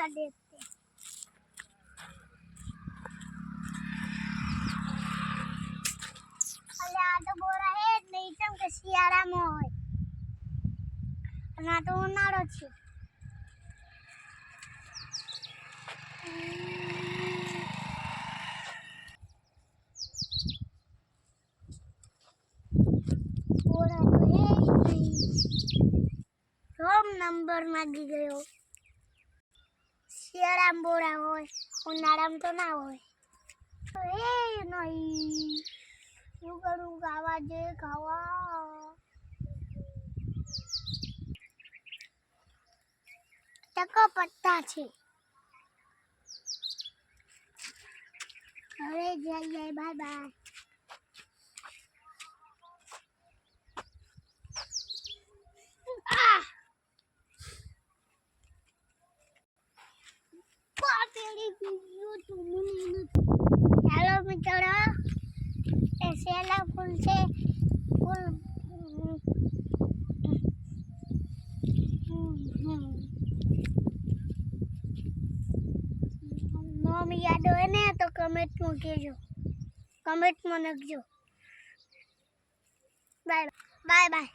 क्या देखते અલે આ તો બોરા હે જ નહીં કેમ કે શિયાળામાં હોય અને આ તો ઉનાળો છે બોરા તો હે જ નહીં રોમ નંબર માગી ગયો શિયાળામાં બોરા હોય, ઉનાળામાં તો ના હોય. એ નહીં. શું કરું ખાવા જે ખાવા. ટકો પત્તા છે. હવે જઈએ, બાય બાય Ah! પાતળી ગયું તું મને હેલો મિત્રો એ સેલા ફૂલ છે ફૂલ નામ યાદ હોય ને તો કમેન્ટમાં કહેજો કમેન્ટમાં નાખજો બાય બાય બાય